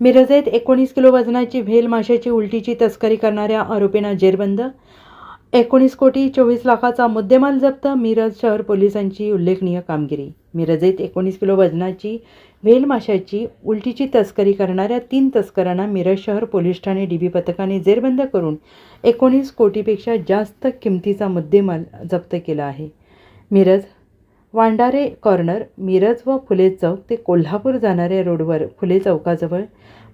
मिरजेत एकोणीस किलो वजनाची व्हेल माशाची उलटीची तस्करी करणाऱ्या आरोपींना जेरबंद. एकोणीस कोटी चोवीस लाखाचा मुद्देमाल जप्त मिरज शहर पोलिसांची उल्लेखनीय कामगिरी. मिरजेत एकोणीस किलो वजनाची व्हेल माशाची उलटीची तस्करी करणाऱ्या तीन तस्करांना मिरज शहर पोलीस ठाणे डी बी पथकाने जेरबंद करून एकोणीस कोटीपेक्षा जास्त किमतीचा मुद्देमाल जप्त केला आहे. मिरज वांडारे कॉर्नर मिरज व फुले चौक ते कोल्हापूर जाणाऱ्या रोडवर फुले चौकाजवळ.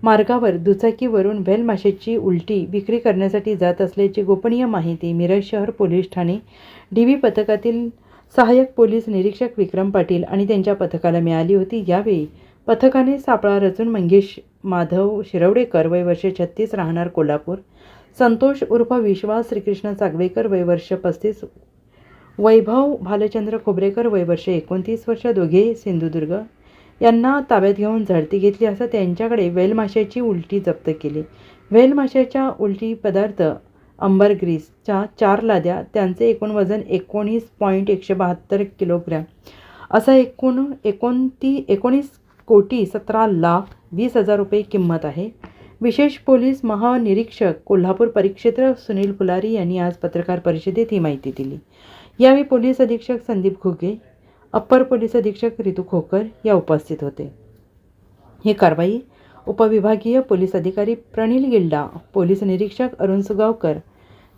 मार्गावर दुचाकीवरून व्हेल उलटी विक्री करण्यासाठी जात असल्याची गोपनीय माहिती मिरज शहर पोलीस ठाणे डी व्ही पथकातील सहाय्यक पोलीस निरीक्षक विक्रम पाटील आणि त्यांच्या पथकाला मिळाली होती. यावेळी पथकाने सापळा रचून मंगेश माधव शिरवडेकर वय वर्ष छत्तीस राहणार कोल्हापूर संतोष उर्फ विश्वास श्रीकृष्ण चागवेकर वय वर्ष पस्तीस वैभव भालचंद्र खोबरेकर वयवर्ष एकोणतीस वर्ष दोघे सिंधुदुर्ग यांना ताब्यात घेऊन झडती घेतली असं त्यांच्याकडे वेलमाशाची उलटी जप्त केली. वेलमाशाच्या उलटी पदार्थ अंबर ग्रीसच्या चार लाद्या त्यांचे एकूण वजन एकोणीस पॉईंट एकशे बहात्तर किलोग्रॅम असं एकूण एकोणती एकोणीस कोटी सतरा लाख वीस हजार रुपये किंमत आहे. विशेष पोलीस महानिरीक्षक कोल्हापूर परिक्षेत्र सुनील फुलारी यांनी आज पत्रकार परिषदेत ही माहिती दिली. यावेळी पोलीस अधीक्षक संदीप घुगे अप्पर पोलीस अधीक्षक रितू खोकर या उपस्थित होते. ही कारवाई उपविभागीय पोलीस अधिकारी प्रणिल गिल्डा पोलीस निरीक्षक अरुण सुगावकर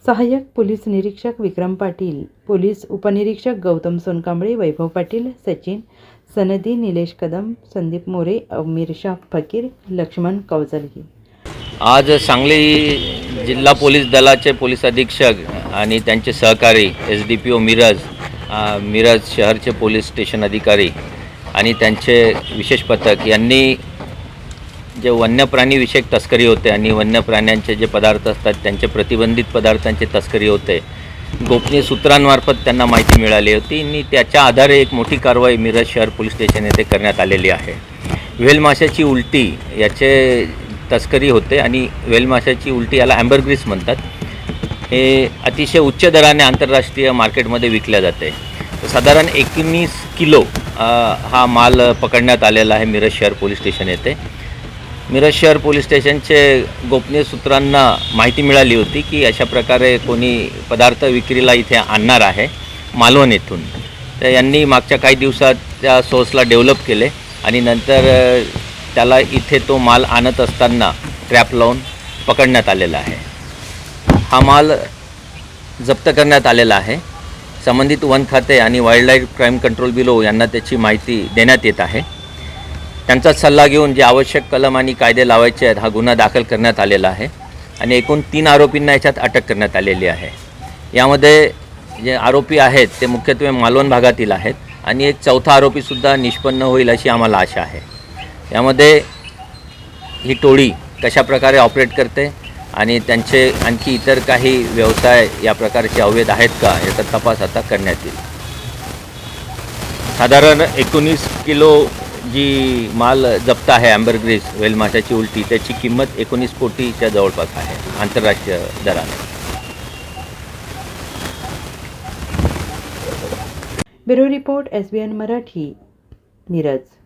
सहाय्यक पोलीस निरीक्षक विक्रम पाटील पोलीस उपनिरीक्षक गौतम सोनकांबळे वैभव पाटील सचिन सनदी निलेश कदम संदीप मोरे अमीर शाह फकीर लक्ष्मण कौजलगी. आज सांगली जिल्हा पोलीस दलाचे पोलीस अधीक्षक आणि त्यांचे सहकारी S D P O Miraj Miraj शहरचे police station अधिकारी आणि त्यांचे विशेष पथक यांनी जे वन्यप्राणीविषयक तस्करी होते आणि वन्य प्राण्यांचे जे पदार्थ असतात त्यांचे प्रतिबंधित पदार्थांची तस्करी होते. गोपनीय सूत्रांमार्फत त्यांना माहिती मिळाली होती. आणि त्याच्या आधारे एक मोठी कारवाई मिरज शहर पोलीस स्टेशन येथे करण्यात आलेली आहे. व्हेलमाशाची उलटी याचे तस्करी होते आणि वेलमाशाची उलटी याला अँबरग्रीस म्हणतात. हे अतिशय उच्च दराने आंतरराष्ट्रीय मार्केटमध्ये विकल्या जाते. साधारण एकोणीस किलो हा माल पकडण्यात आलेला आहे मिरज शहर पोलीस स्टेशन येथे. मिरज शहर पोलीस स्टेशनचे गोपनीय सूत्रांना माहिती मिळाली होती की अशा प्रकारे कोणी पदार्थ विक्रीला इथे आणणार आहे मालवण येथून. तर यांनी मागच्या काही दिवसात त्या सोर्सला डेव्हलप केले आणि नंतर त्याला इथे तो माल आणत असताना ट्रॅप लावून पकडण्यात आलेला आहे. हा माल जप्त करण्यात आलेला आहे. संबंधित वन खाते आणि वाईल्डलाईफ क्राईम कंट्रोल ब्युरो यांना त्याची माहिती देण्यात येत आहे. त्यांचा सल्ला घेऊन जे आवश्यक कलम आणि कायदे लावायचे आहेत हा गुन्हा दाखल करण्यात आलेला आहे आणि एकूण तीन आरोपींना याच्यात अटक करण्यात आलेली आहे. यामध्ये जे आरोपी आहेत ते मुख्यत्वे मालवण भागातील आहेत आणि एक चौथा आरोपीसुद्धा निष्पन्न होईल अशी आम्हाला आशा आहे. यामध्ये ही टोळी कशा प्रकारे ऑपरेट करते आणि त्यांचे आणखी इतर काही व्यवसाय या प्रकारचे अवैध आहेत का याचा तपास आता करण्यात येईल. साधारण एकोणीस किलो जी माल जप्त आहे ॲम्बरग्रीस वेलमाशाची उलटी त्याची किंमत एकोणीस कोटीच्या जवळपास आहे आंतरराष्ट्रीय दराने. Bureau report S B N Marathi Miraj.